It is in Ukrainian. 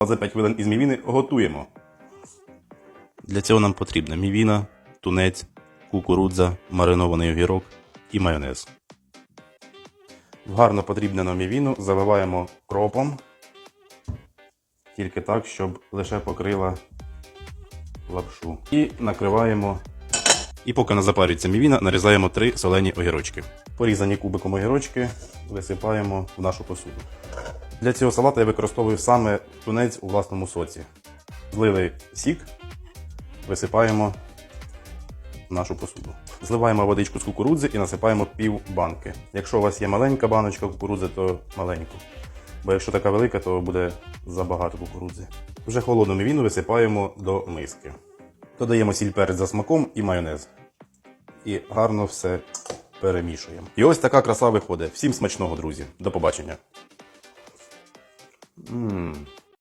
За 5 хвилин із мівіни готуємо. Для цього нам потрібна мівіна, тунець, кукурудза, маринований огірок і майонез. В гарно подрібнену мівіну заливаємо кропом, тільки так, щоб лише покрила лапшу. І накриваємо. І поки не запарюється мівіна, нарізаємо три солені огірочки. Порізані кубиком огірочки висипаємо в нашу посуду. Для цього салату я використовую саме тунець у власному соці. Злили сік, висипаємо в нашу посуду. Зливаємо водичку з кукурудзи і насипаємо пів банки. Якщо у вас є маленька баночка кукурудзи, то маленьку. Бо якщо така велика, то буде забагато кукурудзи. Вже холодну мівіну висипаємо до миски. Додаємо сіль перець за смаком і майонез. І гарно все перемішуємо. І ось така краса виходить. Всім смачного, друзі. До побачення. 嗯。